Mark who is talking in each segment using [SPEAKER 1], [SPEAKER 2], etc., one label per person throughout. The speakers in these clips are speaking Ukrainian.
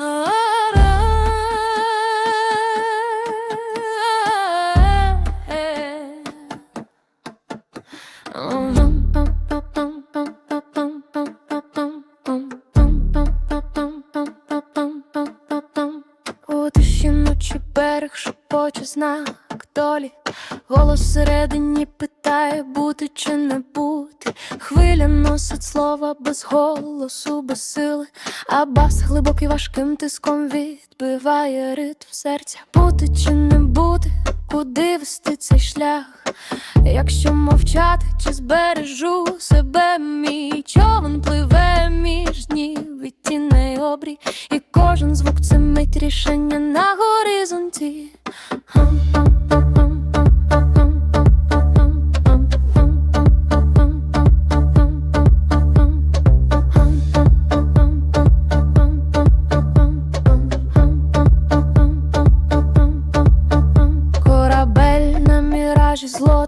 [SPEAKER 1] У тиші берег шепоче долі, голос всередині питає, бути чи не бути. Хвиля носить слова без голосу, без сили, а бас глибокий важким тиском відбиває ритм серця. Бути чи не бути, куди вести цей шлях? Якщо мовчати, чи збережу себе, мій човен пливе між днів і тіней обрій, і кожен звук це мить рішення на горизонті.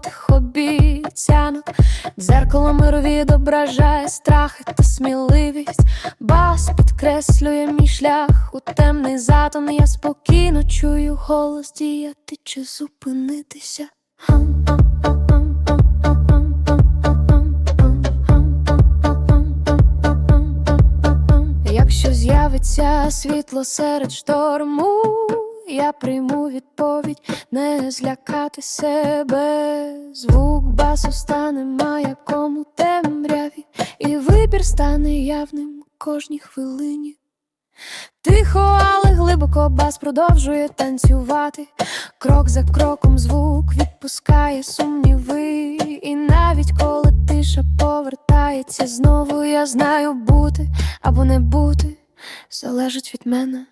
[SPEAKER 1] Злотих обіцянок, дзеркало миру відображає страхи та сміливість. Бас підкреслює мій шлях у темний затон. Я спокійно чую голос діяти чи зупинитися. Якщо з'явиться світло серед шторму, я прийму відповідь, не злякати себе. Звук басу стане маяком у темряві, і вибір стане явним кожній хвилині. Тихо, але глибоко бас продовжує танцювати. Крок за кроком звук відпускає сумніви. І навіть коли тиша повертається знову, я знаю бути або не бути, залежить від мене.